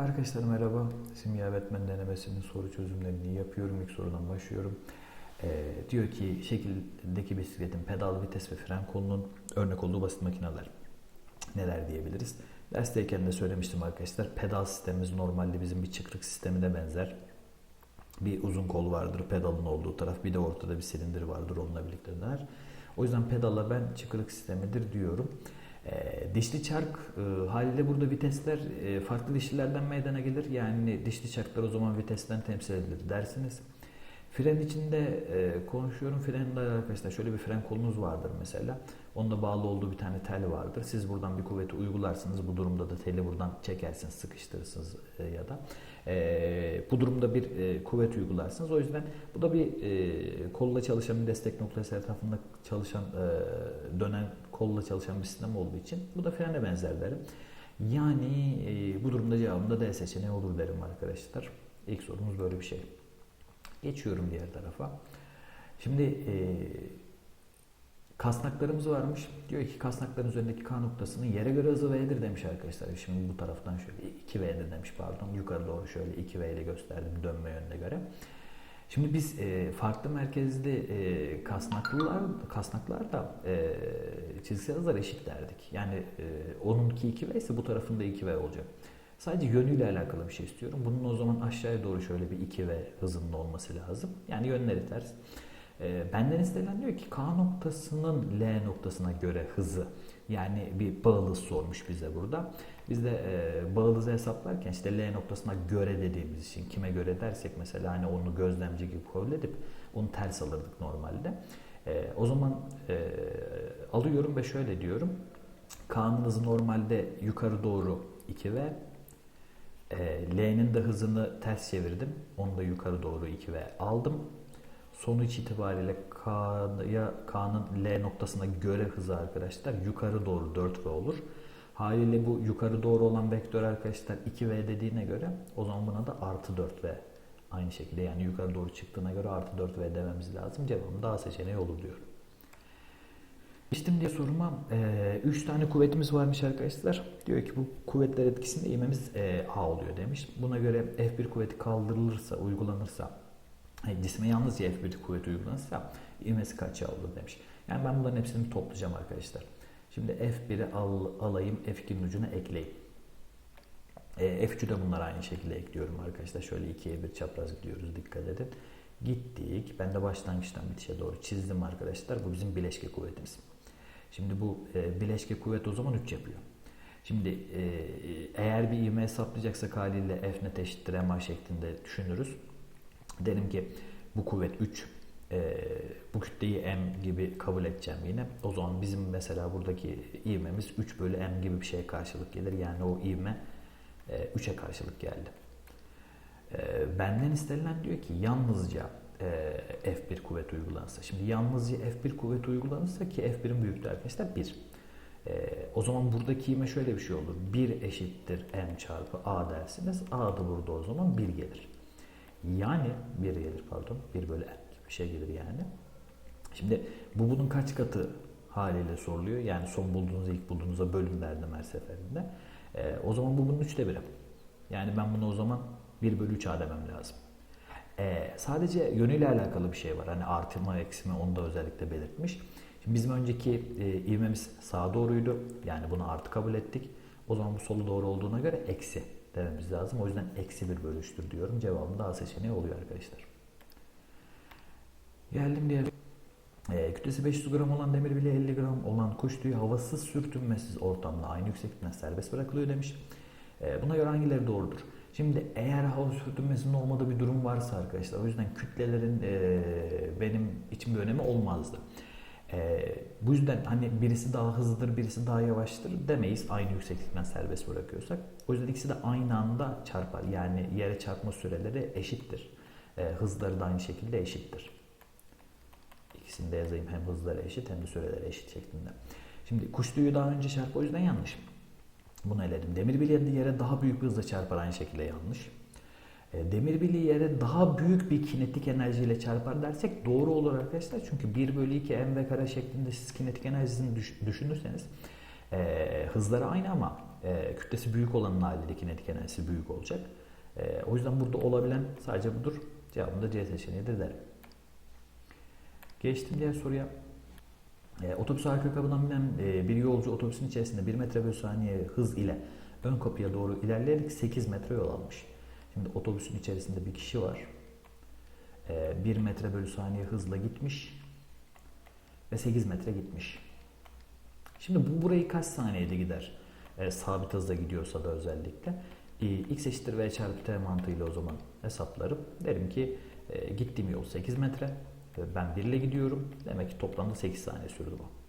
Arkadaşlar merhaba. Simya öğretmen denemesinin soru çözümlerini yapıyorum. İlk sorudan başlıyorum. Ee, diyor ki şekildeki bisikletin pedal, vites ve fren kolunun örnek olduğu basit makineler. Neler diyebiliriz? Dersteyken de söylemiştim arkadaşlar. Pedal sistemimiz normalde bizim bir çıkrık sistemine benzer. Bir uzun kol vardır pedalın olduğu taraf. Bir de ortada bir silindir vardır onunla birlikte döner. O yüzden pedala ben çıkrık sistemidir diyorum. E, dişli çark e, haliyle burada vitesler e, farklı dişlilerden meydana gelir. Yani dişli çarklar o zaman vitesten temsil edilir dersiniz. Fren içinde e, konuşuyorum. Frende arkadaşlar şöyle bir fren kolunuz vardır mesela. Onda bağlı olduğu bir tane tel vardır. Siz buradan bir kuvveti uygularsınız. Bu durumda da teli buradan çekersiniz, sıkıştırırsınız e, ya da. E, bu durumda bir e, kuvvet uygularsınız. O yüzden bu da bir e, kolla çalışan bir destek noktası etrafında çalışan, e, dönen kolla çalışan bir sistem olduğu için bu da frene benzer derim. Yani e, bu durumda cevabım da D seçeneği olur derim arkadaşlar. İlk sorumuz böyle bir şey. Geçiyorum diğer tarafa. Şimdi e, kasnaklarımız varmış. Diyor ki kasnakların üzerindeki K noktasının yere göre hızı V'dir demiş arkadaşlar. Şimdi bu taraftan şöyle 2V'dir demiş pardon. Yukarı doğru şöyle 2V ile gösterdim dönme yönüne göre. Şimdi biz e, farklı merkezli e, kasnaklılar kasnaklar da e, çizgisel hızlar eşit derdik. Yani e, onunki 2V ise bu tarafında 2V olacak. Sadece yönüyle alakalı bir şey istiyorum. Bunun o zaman aşağıya doğru şöyle bir 2V hızında olması lazım. Yani yönleri ters. E, benden istenen diyor ki K noktasının L noktasına göre hızı yani bir bağlı sormuş bize burada. Biz de e, bağlı hızı hesaplarken işte L noktasına göre dediğimiz için kime göre dersek mesela hani onu gözlemci gibi kabul edip onu ters alırdık normalde. E, o zaman e, alıyorum ve şöyle diyorum. K'nın hızı normalde yukarı doğru 2V. E, L'nin de hızını ters çevirdim. Onu da yukarı doğru 2V aldım. Sonuç itibariyle K'ya K'nın L noktasına göre hızı arkadaşlar yukarı doğru 4V olur. Haliyle bu yukarı doğru olan vektör arkadaşlar 2V dediğine göre o zaman buna da artı 4V aynı şekilde yani yukarı doğru çıktığına göre artı 4V dememiz lazım. Cevabım daha seçeneği olur diyor. Geçtim diye soruma 3 e, tane kuvvetimiz varmış arkadaşlar. Diyor ki bu kuvvetler etkisinde ivmemiz e, A oluyor demiş. Buna göre F1 kuvveti kaldırılırsa, uygulanırsa cisme yalnızca F1 kuvveti uygulanırsa ivmesi kaç olur demiş. Yani ben bunların hepsini toplayacağım arkadaşlar. Şimdi F1'i al, alayım, F2'nin ucuna ekleyeyim. E, F3'ü de bunlar aynı şekilde ekliyorum arkadaşlar. Şöyle ikiye bir çapraz gidiyoruz dikkat edin. Gittik. Ben de başlangıçtan bitişe doğru çizdim arkadaşlar. Bu bizim bileşke kuvvetimiz. Şimdi bu e, bileşke kuvvet o zaman 3 yapıyor. Şimdi e, eğer bir ivme hesaplayacaksak haliyle F net eşittir MA şeklinde düşünürüz. Derim ki bu kuvvet 3 e, bu kütleyi m gibi kabul edeceğim yine. O zaman bizim mesela buradaki ivmemiz 3 bölü m gibi bir şeye karşılık gelir. Yani o ivme e, 3'e karşılık geldi. E, benden istenilen diyor ki yalnızca e, F1 kuvvet uygulanırsa. Şimdi yalnızca F1 kuvvet uygulanırsa ki F1'in büyüklüğü arkadaşlar 1. E, o zaman buradaki ivme şöyle bir şey olur. 1 eşittir m çarpı a dersiniz. A da burada o zaman 1 gelir. Yani 1 gelir pardon. 1 bölü m bir şey gelir yani. Şimdi bu bunun kaç katı haliyle soruluyor. Yani son bulduğunuz ilk bulduğunuzda bölün derdim her seferinde. E, o zaman bu bunun üçte biri. Yani ben bunu o zaman 1 bölü 3 a demem lazım. E, sadece yönüyle alakalı bir şey var. Hani artı mı eksi mi onu da özellikle belirtmiş. Şimdi bizim önceki e, ivmemiz sağa doğruydu. Yani bunu artı kabul ettik. O zaman bu solu doğru olduğuna göre eksi dememiz lazım. O yüzden eksi 1 bölü 3'tür diyorum. Cevabım daha seçeneği oluyor arkadaşlar. Geldim diğer e, kütlesi 500 gram olan demir bile 50 gram olan kuş tüyü havasız sürtünmesiz ortamda aynı yükseklikten serbest bırakılıyor demiş. E, buna göre hangileri doğrudur? Şimdi eğer hava sürtünmesinin olmadığı bir durum varsa arkadaşlar o yüzden kütlelerin e, benim için bir önemi olmazdı. E, bu yüzden hani birisi daha hızlıdır, birisi daha yavaştır demeyiz aynı yükseklikten serbest bırakıyorsak. O yüzden ikisi de aynı anda çarpar. Yani yere çarpma süreleri eşittir. E, hızları da aynı şekilde eşittir. İkisini de yazayım hem hızları eşit hem de süreleri eşit şeklinde. Şimdi kuş tüyü daha önce çarpı o yüzden yanlış. Bunu eledim. Demir bileği yere daha büyük bir hızla çarpar aynı şekilde yanlış. E, demir bileği yere daha büyük bir kinetik enerjiyle çarpar dersek doğru olur arkadaşlar. Çünkü 1 bölü 2 mv kare şeklinde siz kinetik enerjisini düşünürseniz e, hızları aynı ama e, kütlesi büyük olanın haliyle kinetik enerjisi büyük olacak. E, o yüzden burada olabilen sadece budur. Cevabım da C seçeneğidir derim. Geçtim diğer soruya. E, otobüs arka kapıdan binen e, bir yolcu otobüsün içerisinde 1 metre bölü saniye hız ile ön kapıya doğru ilerleyerek 8 metre yol almış. Şimdi otobüsün içerisinde bir kişi var. E, 1 metre bölü saniye hızla gitmiş ve 8 metre gitmiş. Şimdi bu burayı kaç saniyede gider? E, sabit hızla gidiyorsa da özellikle. E, x eşittir v çarpı t mantığıyla o zaman hesaplarım. Derim ki e, gittiğim yol 8 metre. Ben 1 ile gidiyorum. Demek ki toplamda 8 saniye sürdü bu.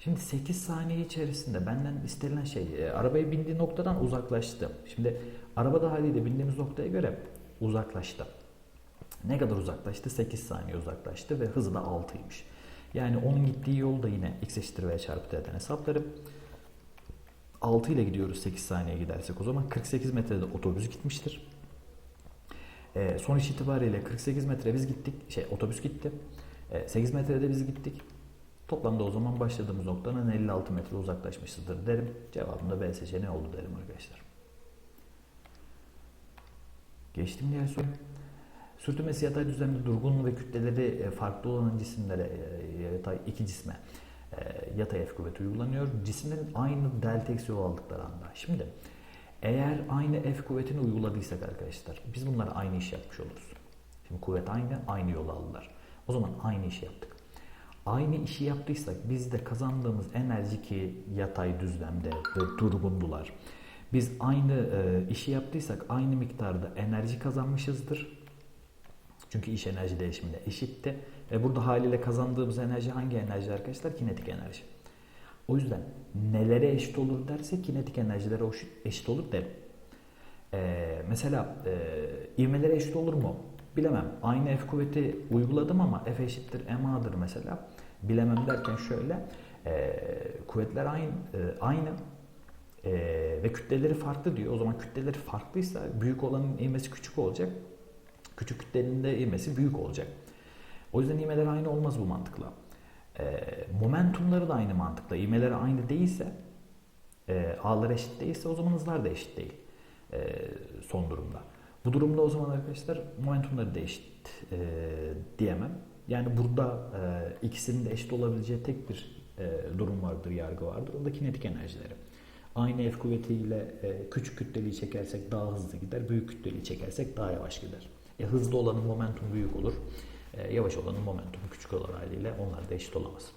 Şimdi 8 saniye içerisinde benden istenilen şey e, arabaya bindiği noktadan uzaklaştı. Şimdi arabada haliyle bindiğimiz noktaya göre uzaklaştı. Ne kadar uzaklaştı? 8 saniye uzaklaştı ve hızı da 6'ymış. Yani onun gittiği yol da yine x eşittir v çarpı t'den hesaplarım. 6 ile gidiyoruz 8 saniye gidersek o zaman 48 metrede otobüs gitmiştir. E, sonuç itibariyle 48 metre biz gittik, şey otobüs gitti. E, 8 metrede biz gittik. Toplamda o zaman başladığımız noktanın 56 metre uzaklaşmışızdır derim. Cevabım da B seçeneği oldu derim arkadaşlar. Geçtim diğer soru. Sürtünmesi yatay düzlemde durgun ve kütleleri e, farklı olan cisimlere, e, yatay iki cisme e, yatay F kuvveti uygulanıyor. Cisimlerin aynı delta eksi aldıkları anda. Şimdi eğer aynı F kuvvetini uyguladıysak arkadaşlar biz bunlara aynı iş yapmış oluruz. Şimdi kuvvet aynı, aynı yolu aldılar. O zaman aynı işi yaptık. Aynı işi yaptıysak biz de kazandığımız enerji ki yatay düzlemde ve durgundular. Biz aynı e, işi yaptıysak aynı miktarda enerji kazanmışızdır. Çünkü iş enerji değişimine eşitti. Ve burada haliyle kazandığımız enerji hangi enerji arkadaşlar? Kinetik enerji. O yüzden nelere eşit olur dersek kinetik enerjilere eşit olur derim. Ee, mesela e, ivmelere eşit olur mu? Bilemem. Aynı F kuvveti uyguladım ama F eşittir MA'dır mesela. Bilemem derken şöyle. E, kuvvetler aynı, e, aynı e, ve kütleleri farklı diyor. O zaman kütleleri farklıysa büyük olanın ivmesi küçük olacak. Küçük kütlenin de ivmesi büyük olacak. O yüzden ivmeler aynı olmaz bu mantıkla. E, momentumları da aynı mantıkla. İvmeleri aynı değilse, e, A'lar eşit değilse o zaman hızlar da eşit değil e, son durumda. Bu durumda o zaman arkadaşlar momentumları da eşit e, diyemem. Yani burada e, ikisinin de eşit olabileceği tek bir durum vardır, yargı vardır. O da kinetik enerjileri. Aynı F kuvvetiyle küçük kütleliği çekersek daha hızlı gider, büyük kütleliği çekersek daha yavaş gider. E, hızlı olanın momentum büyük olur, e, yavaş olanın momentum küçük olur haliyle onlar da eşit olamaz.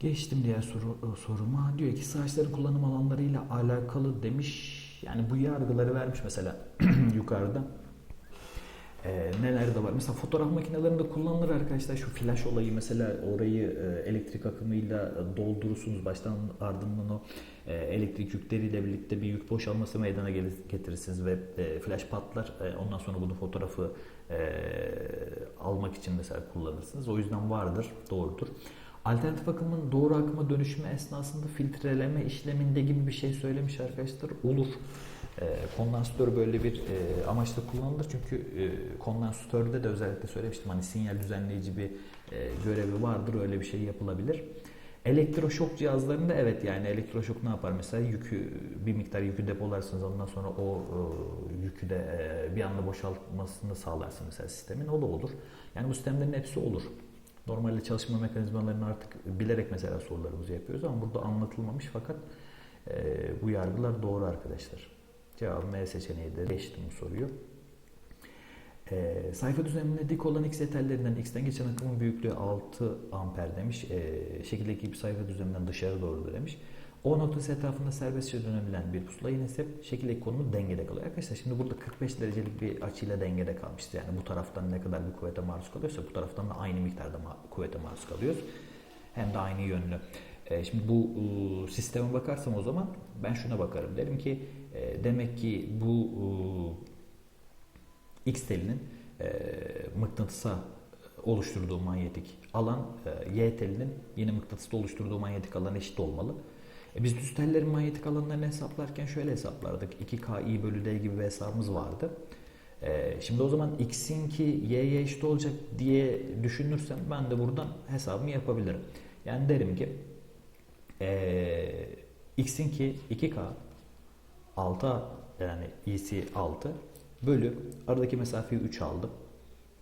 Geçtim diğer soru, e, soruma. Diyor ki saçların kullanım alanlarıyla alakalı demiş. Yani bu yargıları vermiş mesela yukarıda. E, neler de var. Mesela fotoğraf makinelerinde kullanılır arkadaşlar. Şu flash olayı mesela orayı e, elektrik akımıyla doldurursunuz. Baştan ardından o e, elektrik yükleriyle birlikte bir yük boşalması meydana getirirsiniz ve e, flash patlar. E, ondan sonra bunu fotoğrafı e, almak için mesela kullanırsınız. O yüzden vardır, doğrudur. Alternatif akımın doğru akıma dönüşümü esnasında filtreleme işleminde gibi bir şey söylemiş arkadaşlar. Olur. E, kondansatör böyle bir e, amaçla kullanılır. Çünkü e, kondansatörde de özellikle söylemiştim hani sinyal düzenleyici bir e, görevi vardır. Öyle bir şey yapılabilir. Elektroşok cihazlarında evet yani elektroşok ne yapar? Mesela yükü bir miktar yükü depolarsınız ondan sonra o e, yükü de e, bir anda boşaltmasını sağlarsınız mesela sistemin. O da olur. Yani bu sistemlerin hepsi olur. Normalde çalışma mekanizmalarını artık bilerek mesela sorularımızı yapıyoruz ama burada anlatılmamış fakat e, bu yargılar doğru arkadaşlar. Cevabı M seçeneği de geçtim bu soruyu. E, sayfa düzeninde dik olan X yeterlerinden X'ten geçen akımın büyüklüğü 6 amper demiş. E, şekildeki bir sayfa düzleminden dışarı doğru demiş. O noktası etrafında serbestçe dönebilen bir pusula yine ise şekildeki konumu dengede kalıyor. Arkadaşlar şimdi burada 45 derecelik bir açıyla dengede kalmıştı. Yani bu taraftan ne kadar bir kuvvete maruz kalıyorsa bu taraftan da aynı miktarda kuvvete maruz kalıyoruz. Hem de aynı yönlü. E, şimdi bu e, sisteme bakarsam o zaman ben şuna bakarım. Derim ki e, demek ki bu e, X telinin e, mıknatısa oluşturduğu manyetik alan e, Y telinin yine mıknatısta oluşturduğu manyetik alan eşit olmalı. E biz düz tellerin manyetik alanlarını hesaplarken şöyle hesaplardık. 2K I bölü D gibi bir hesabımız vardı. E, şimdi o zaman X'in ki Y'ye eşit olacak diye düşünürsem ben de buradan hesabımı yapabilirim. Yani derim ki e, X'in ki 2K 6 yani EC 6 bölü aradaki mesafeyi 3 aldım.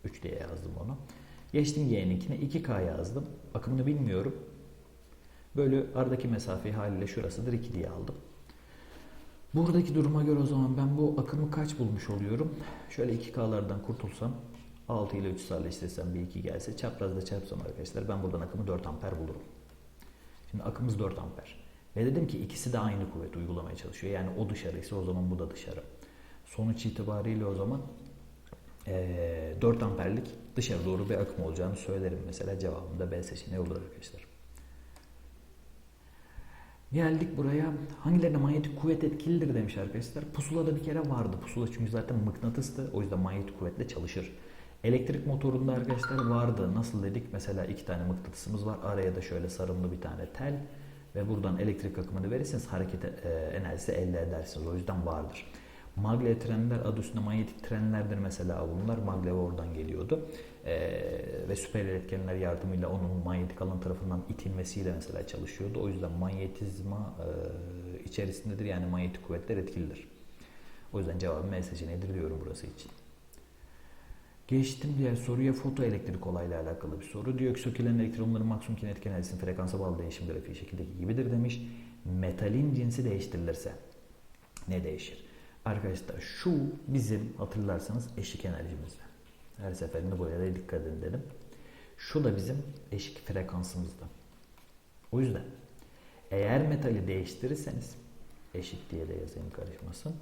3 diye yazdım onu. Geçtim Y'ninkine 2K yazdım. Akımını bilmiyorum. Bölü aradaki mesafeyi haliyle şurasıdır 2 diye aldım. Buradaki duruma göre o zaman ben bu akımı kaç bulmuş oluyorum? Şöyle 2K'lardan kurtulsam 6 ile 3 sadeleştirsem bir 2 gelse çaprazda çarpsam arkadaşlar ben buradan akımı 4 amper bulurum. Şimdi akımız 4 amper. Ve dedim ki ikisi de aynı kuvvet uygulamaya çalışıyor. Yani o dışarı o zaman bu da dışarı. Sonuç itibariyle o zaman eee 4 amperlik dışarı doğru bir akım olacağını söylerim. Mesela cevabında B seçeneği olur arkadaşlar. Geldik buraya. Hangilerine manyetik kuvvet etkilidir demiş arkadaşlar. Pusulada bir kere vardı. Pusula çünkü zaten mıknatıstı. O yüzden manyetik kuvvetle çalışır. Elektrik motorunda arkadaşlar vardı. Nasıl dedik? Mesela iki tane mıknatısımız var. Araya da şöyle sarımlı bir tane tel. Ve buradan elektrik akımını verirseniz hareket e, enerjisi elde edersiniz. O yüzden vardır. Maglev trenler adı üstünde manyetik trenlerdir mesela bunlar. Maglev oradan geliyordu. Ee, ve süper iletkenler yardımıyla onun manyetik alan tarafından itilmesiyle mesela çalışıyordu. O yüzden manyetizma e, içerisindedir. Yani manyetik kuvvetler etkilidir. O yüzden cevabım M seçeneğidir diyorum burası için. Geçtim diğer soruya fotoelektrik olayla alakalı bir soru. Diyor ki sökülen elektronların maksimum kinetik enerjisinin frekansa bağlı değişim grafiği şekildeki gibidir demiş. Metalin cinsi değiştirilirse ne değişir? Arkadaşlar şu bizim hatırlarsanız eşik enerjimizde. Her seferinde buraya da dikkat edin dedim. Şu da bizim eşik frekansımızda. O yüzden eğer metali değiştirirseniz eşik diye de yazayım karışmasın.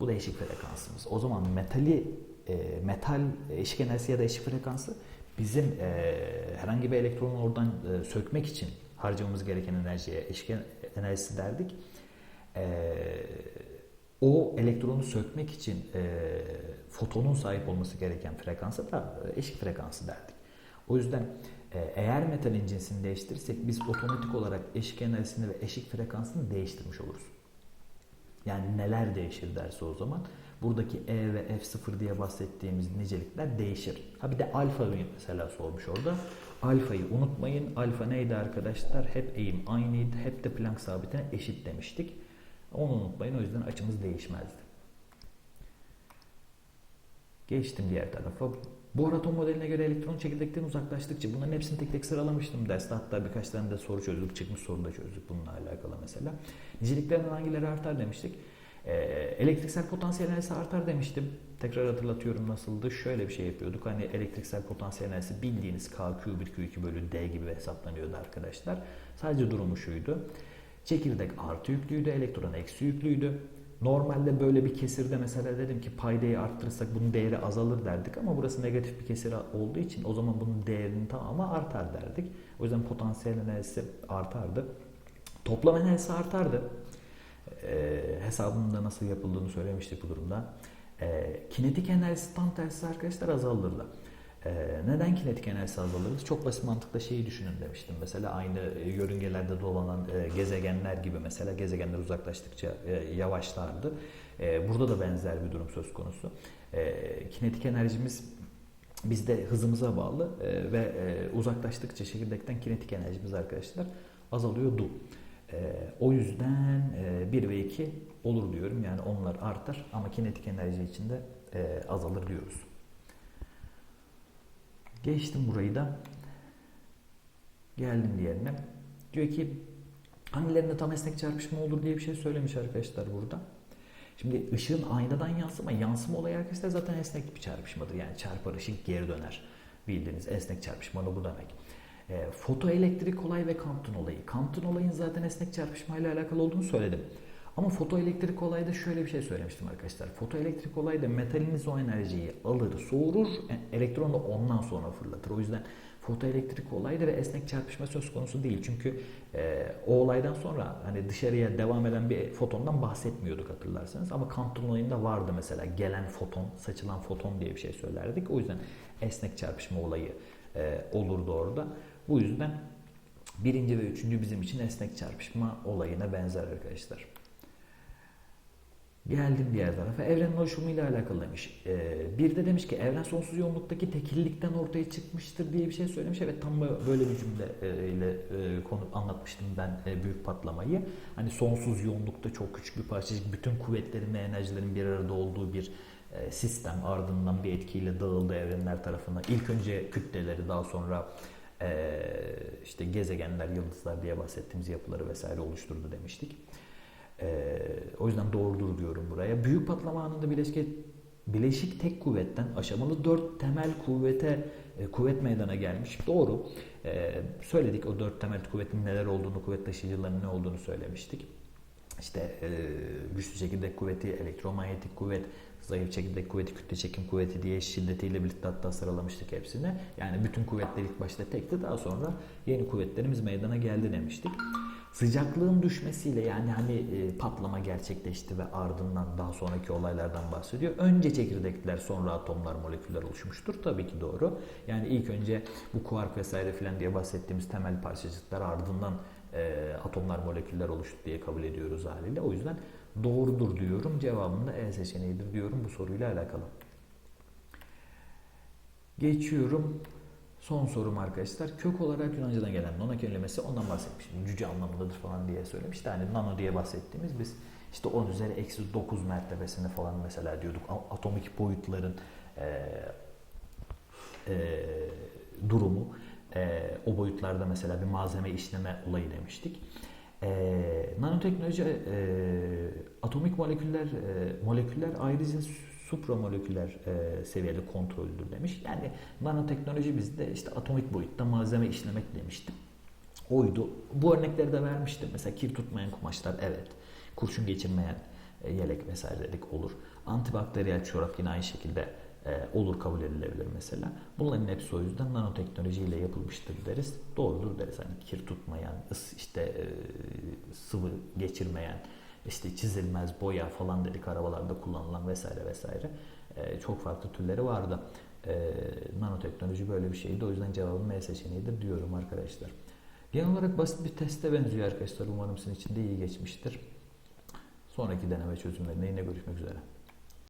Bu da eşik frekansımız. O zaman metali e, metal eşik enerjisi ya da eşik frekansı bizim e, herhangi bir elektronu oradan e, sökmek için harcamamız gereken enerjiye eşik enerjisi derdik. E, o elektronu sökmek için e, fotonun sahip olması gereken frekansa da eşik frekansı derdik. O yüzden eğer metalin cinsini değiştirirsek biz otomatik olarak eşik enerjisini ve eşik frekansını değiştirmiş oluruz. Yani neler değişir derse o zaman buradaki E ve F0 diye bahsettiğimiz nicelikler değişir. Ha bir de alfayı mesela sormuş orada. Alfayı unutmayın. Alfa neydi arkadaşlar? Hep eğim aynıydı. Hep de Planck sabitine eşit demiştik. Onu unutmayın. O yüzden açımız değişmezdi. Geçtim diğer tarafa. Bohr atom modeline göre elektron çekirdekten uzaklaştıkça bunların hepsini tek tek sıralamıştım derste. Hatta birkaç tane de soru çözdük. Çıkmış soru da çözdük bununla alakalı mesela. Niceliklerinden hangileri artar demiştik. Ee, elektriksel potansiyel enerjisi artar demiştim. Tekrar hatırlatıyorum nasıldı. Şöyle bir şey yapıyorduk. Hani elektriksel potansiyel enerjisi bildiğiniz K, Q1, Q2 bölü D gibi hesaplanıyordu arkadaşlar. Sadece durumu şuydu. Çekirdek artı yüklüydü, elektron eksi yüklüydü. Normalde böyle bir kesirde mesela dedim ki paydayı arttırırsak bunun değeri azalır derdik ama burası negatif bir kesir olduğu için o zaman bunun değerinin tamamı artar derdik. O yüzden potansiyel enerjisi artardı. Toplam enerjisi artardı. Ee, hesabının da nasıl yapıldığını söylemiştik bu durumda. Ee, kinetik enerjisi tam tersi arkadaşlar azalırdı. Ee, neden kinetik enerjisi azalır? Çok basit mantıkla şeyi düşünün demiştim. Mesela aynı yörüngelerde dolanan e, gezegenler gibi mesela gezegenler uzaklaştıkça e, yavaşlardı. E, burada da benzer bir durum söz konusu. E, kinetik enerjimiz bizde hızımıza bağlı e, ve e, uzaklaştıkça çekirdekten kinetik enerjimiz arkadaşlar azalıyordu. E, o yüzden e, 1 ve 2 olur diyorum. Yani onlar artar ama kinetik enerji içinde e, azalır diyoruz. Geçtim burayı da. Geldim diğerine. Diyor ki hangilerinde tam esnek çarpışma olur diye bir şey söylemiş arkadaşlar burada. Şimdi ışığın aynadan yansıma, yansıma olayı arkadaşlar zaten esnek bir çarpışmadır. Yani çarpar ışık geri döner. Bildiğiniz esnek çarpışma da bu demek. E, fotoelektrik olay ve Compton olayı. Compton olayın zaten esnek çarpışmayla alakalı olduğunu söyledim. Ama fotoelektrik olayda şöyle bir şey söylemiştim arkadaşlar. Fotoelektrik olayda metaliniz o enerjiyi alır, soğurur, elektron da ondan sonra fırlatır. O yüzden fotoelektrik olayda ve esnek çarpışma söz konusu değil. Çünkü e, o olaydan sonra hani dışarıya devam eden bir fotondan bahsetmiyorduk hatırlarsanız. Ama Compton olayında vardı mesela gelen foton, saçılan foton diye bir şey söylerdik. O yüzden esnek çarpışma olayı e, olurdu orada. Bu yüzden birinci ve üçüncü bizim için esnek çarpışma olayına benzer arkadaşlar. Geldim diğer tarafa. Evrenin oluşumuyla alakalı demiş. Ee, bir de demiş ki evren sonsuz yoğunluktaki tekillikten ortaya çıkmıştır diye bir şey söylemiş. Evet tam böyle bir cümleyle e, konu anlatmıştım ben e, büyük patlamayı. Hani sonsuz yoğunlukta çok küçük bir parçacık bütün kuvvetlerin ve enerjilerin bir arada olduğu bir e, sistem ardından bir etkiyle dağıldı evrenler tarafından. İlk önce kütleleri daha sonra e, işte gezegenler, yıldızlar diye bahsettiğimiz yapıları vesaire oluşturdu demiştik. Ee, o yüzden doğrudur diyorum buraya. Büyük patlama anında bileşik, bileşik tek kuvvetten aşamalı dört temel kuvvete e, kuvvet meydana gelmiş. Doğru. Ee, söyledik o dört temel kuvvetin neler olduğunu, kuvvet taşıyıcılarının ne olduğunu söylemiştik. İşte e, güçlü çekirdek kuvveti, elektromanyetik kuvvet, zayıf çekirdek kuvveti, kütle çekim kuvveti diye şiddetiyle birlikte hatta sıralamıştık hepsini. Yani bütün kuvvetler ilk başta tekti daha sonra yeni kuvvetlerimiz meydana geldi demiştik. Sıcaklığın düşmesiyle yani hani e, patlama gerçekleşti ve ardından daha sonraki olaylardan bahsediyor. Önce çekirdekler sonra atomlar moleküller oluşmuştur. Tabii ki doğru. Yani ilk önce bu kuark vesaire filan diye bahsettiğimiz temel parçacıklar ardından e, atomlar moleküller oluştu diye kabul ediyoruz haliyle. O yüzden doğrudur diyorum. Cevabında E seçeneğidir diyorum bu soruyla alakalı. Geçiyorum. Son sorum arkadaşlar. Kök olarak Yunanca'dan gelen nano kelimesi ondan bahsetmiştim. Cüce anlamındadır falan diye söylemişti. Hani nano diye bahsettiğimiz biz işte 10 üzeri eksi 9 mertebesini falan mesela diyorduk. Atomik boyutların e, e, durumu. E, o boyutlarda mesela bir malzeme işleme olayı demiştik. E, nanoteknoloji e, atomik moleküller e, moleküller ayrıca supramoleküler e, seviyede kontroldür demiş. Yani nanoteknoloji bizde işte atomik boyutta malzeme işlemek demiştim. Oydu. Bu örnekleri de vermiştim. Mesela kir tutmayan kumaşlar evet. Kurşun geçirmeyen e, yelek vesaire dedik olur. Antibakteriyel çorap yine aynı şekilde e, olur kabul edilebilir mesela. Bunların hepsi o yüzden nanoteknolojiyle yapılmıştır deriz. Doğrudur deriz. Hani kir tutmayan, işte e, sıvı geçirmeyen, işte çizilmez boya falan dedik arabalarda kullanılan vesaire vesaire. E, çok farklı türleri vardı. E, nanoteknoloji böyle bir şeydi. O yüzden cevabım M seçeneğidir diyorum arkadaşlar. Genel olarak basit bir teste benziyor arkadaşlar. Umarım sizin için de iyi geçmiştir. Sonraki deneme çözümlerinde yine görüşmek üzere.